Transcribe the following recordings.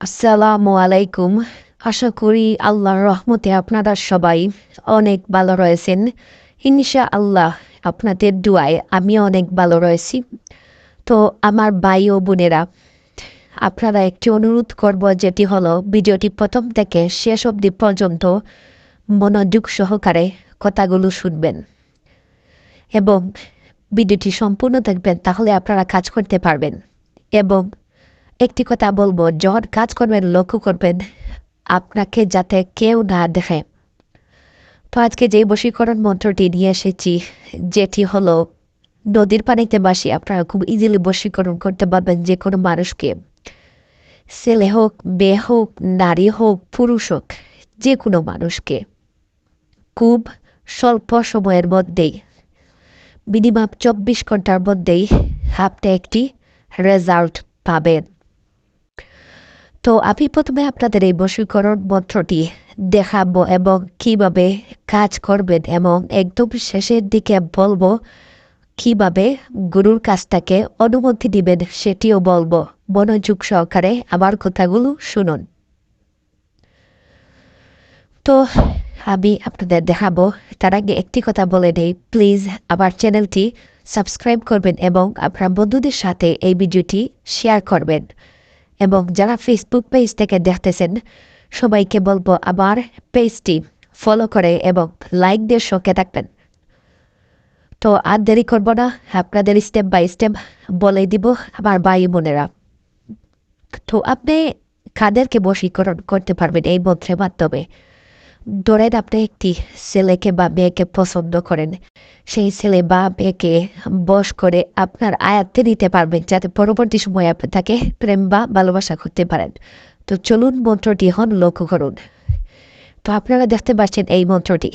আসসালামু আলাইকুম আশা করি আল্লাহর রহমতে আপনারা সবাই অনেক ভালো রয়েছেন। ইনশা আল্লাহ আপনাদের দুয়ায় আমি অনেক ভালো রয়েছি। তো আমার ভাই ও বোনেরা, আপনারা একটি অনুরোধ করব, যেটি হলো ভিডিওটি প্রথম থেকে শেষ অবধি পর্যন্ত মনোযোগ সহকারে কথাগুলো শুনবেন এবং ভিডিওটি সম্পূর্ণ দেখবেন, তাহলে আপনারা কাজ করতে পারবেন এবং একটি কথা বলব, যখন কাজ করবেন, লক্ষ্য করবেন, আপনাকে যাতে কেউ না দেখে। তো আজকে যে বশীকরণ মন্ত্রটি নিয়ে এসেছি, যেটি হলো, নদীর পানিতে বাসি, আপনারা খুব ইজিলি বশীকরণ করতে পারবেন যে কোনো মানুষকে। ছেলে হোক, মেয়ে হোক, নারী হোক, পুরুষ হোক যে কোনো মানুষকে। খুব স্বল্প সময়ের মধ্যেই মিনিমাম চব্বিশ ঘণ্টার মধ্যেই, আপনি একটি রেজাল্ট পাবেন। তো আমি প্রথমে আপনাদের এই বশীকরণ মন্ত্রটি দেখাবো এবং কীভাবে কাজ করবেন এবং একদম শেষের দিকে বলব কীভাবে গুরুর কাজটাকে অনুমতি দিবেন সেটিও বলব। মনোযোগ সহকারে আমার কথাগুলো শুনুন। তো আমি আপনাদের দেখাবো, তার আগে একটি কথা বলে নেই। প্লিজ আমার চ্যানেলটি সাবস্ক্রাইব করবেন এবং আপনার বন্ধুদের সাথে এই ভিডিওটি শেয়ার করবেন। এবং যারা ফেসবুক পেজ থেকে দেখতেছেন, সবাইকে বলব আবার পেজটি ফলো করে এবং লাইক দিয়ে শোকে থাকবেন। তো আর দেরি করব না, আপনাদের স্টেপ বাই স্টেপ বলে দিব আমার ভাই বোনেরা। তো আপনি কাদেরকে বশীকরণ করতে পারবেন এই মন্ত্রের মাধ্যমে? ধরেন আপনি একটি ছেলেকে বা মেয়েকে পছন্দ করেন। সেই ছেলে বা মেয়েকে বশ করে আপনার আয়াত্তে নিতে পারবেন যাতে পরবর্তী সময়ে আপনি তাকে প্রেম বা ভালোবাসা করতে পারেন। তো চলুন মন্ত্রটি হন লক্ষ্য করুন। তো আপনারা দেখতে পাচ্ছেন এই মন্ত্রটি।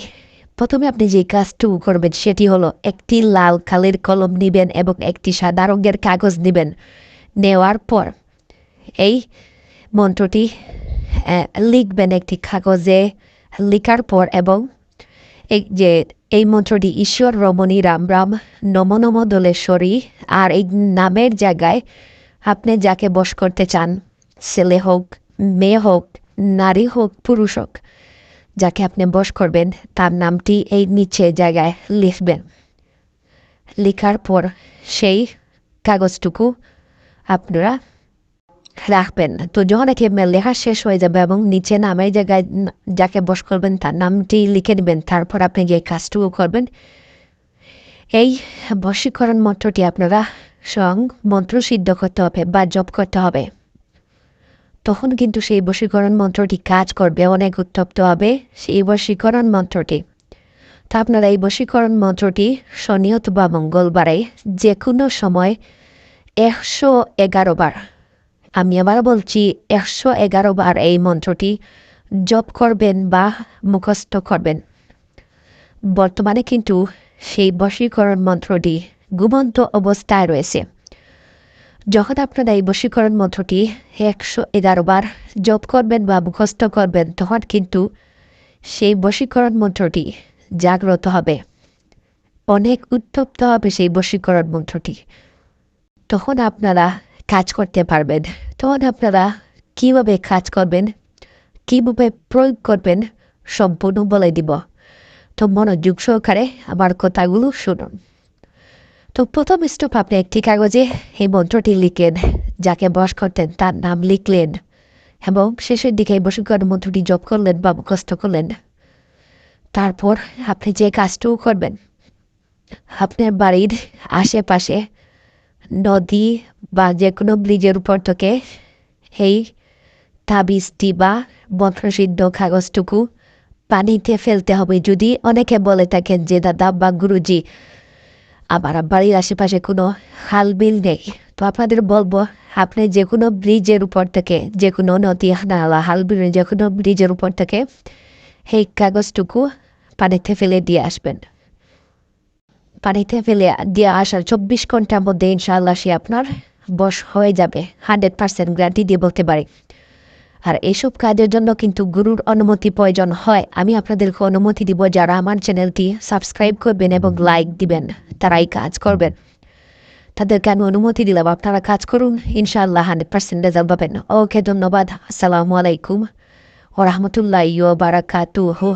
প্রথমে আপনি যে কাজটুকু করবেন সেটি হলো একটি লাল কালের কলম নেবেন এবং একটি সাদা রঙের কাগজ নেবেন। নেওয়ার পর এই মন্ত্রটি লিখবেন একটি কাগজে লিখার পর এবং এই যে এই মন্ত্রটি ঈশ্বর রমণী রাম রাম নম নম দোলেশ্বরী, আর এই নামের জায়গায় আপনি যাকে বস করতে চান, ছেলে হোক, মেয়ে হোক, নারী হোক, পুরুষ হোক, যাকে আপনি বস করবেন, তার নামটি এই নিচে জায়গায় লিখবেন। লেখার পর সেই কাগজটুকু আপনারা রাখবেন। তো যখন এটি লেখা শেষ হয়ে যাবে এবং নিচে নামের জায়গায় যাকে বস করবেন, তার নামটি লিখে নেবেন, তারপর আপনি যে কাজটুকু করবেন। এই বশীকরণ মন্ত্রটি আপনারা স্বয়ং মন্ত্র সিদ্ধ করতে হবে বা জপ করতে হবে। তখন কিন্তু সেই বশীকরণ মন্ত্রটি কাজ করবে, অনেক উত্তপ্ত হবে সেই বশীকরণ মন্ত্রটি। তো আপনারা এই বশীকরণ মন্ত্রটি শনি বা মঙ্গলবারে যে কোনো সময় একশো এগারো বার আমি আবার বলছি, একশো এগারো বার এই মন্ত্রটি জপ করবেন বা মুখস্থ করবেন। বর্তমানে কিন্তু সেই বশীকরণ মন্ত্রটি ঘুমন্ত অবস্থায় রয়েছে। যখন আপনারা এই বশীকরণ মন্ত্রটি একশো এগারো বার জপ করবেন বা মুখস্থ করবেন, তখন কিন্তু সেই বশীকরণ মন্ত্রটি জাগ্রত হবে। অনেক উত্তপ্ত হবে সেই বশীকরণ মন্ত্রটি। তখন আপনারা কাজ করতে পারবেন। তখন আপনারা কীভাবে কাজ করবেন, কীভাবে প্রয়োগ করবেন, সম্পূর্ণ বলে দিব। তো মনোযোগ সহকারে আমার কথাগুলো শুনুন। তো প্রথম স্টেপ আপনি একটি কাগজে এই মন্ত্রটি লিখলেন যাকে বস করতেন, তার নাম লিখলেন এবং শেষের দিকে এই বসীকরণ মন্ত্রটি জপ করলেন বা মুখস্থ করলেন। তারপর আপনি যে কাজটুকু করবেন, আপনার বাড়ির আশেপাশে নদী বা যে কোনো ব্রিজের উপর থেকে এই তাবিজটি বা মন্ত্রসিদ্ধ কাগজটুকু পানিতে ফেলতে হবে। যদি অনেকে বলে থাকেন যে, দাদা বা গুরুজি, আমার বাড়ির আশেপাশে কোনো হাল বিল নেই। তো আপনাদের বলব, আপনি যে কোনো ব্রিজের উপর থেকে যে কোনো নদী, নালা হাল বিল যে কোনো ব্রিজের উপর থেকে সেই কাগজটুকু পানিতে ফেলে দিয়ে আসবেন। পানিতে ফেলে দিয়ে আসার চব্বিশ ঘণ্টার মধ্যে ইনশাআল্লাহ সে আপনার বস হয়ে যাবে। হান্ড্রেড পার্সেন্ট গ্যারান্টি দিয়ে বলতে পারি। আর এইসব কাজের জন্য কিন্তু গুরুর অনুমতি প্রয়োজন হয়। আমি আপনাদেরকে অনুমতি দিব যারা আমার চ্যানেলটি সাবস্ক্রাইব করবেন এবং লাইক দিবেন। তারাই কাজ করবেন। তাদেরকে আমি অনুমতি দিলাম। আপনারা কাজ করুন। ইনশাআল্লাহ হান্ড্রেড পার্সেন্ট রেজাল্ট পাবেন। ওকে, ধন্যবাদ। আসসালামু আলাইকুম ও রহমতুল্লাহ বারাকাতুহু।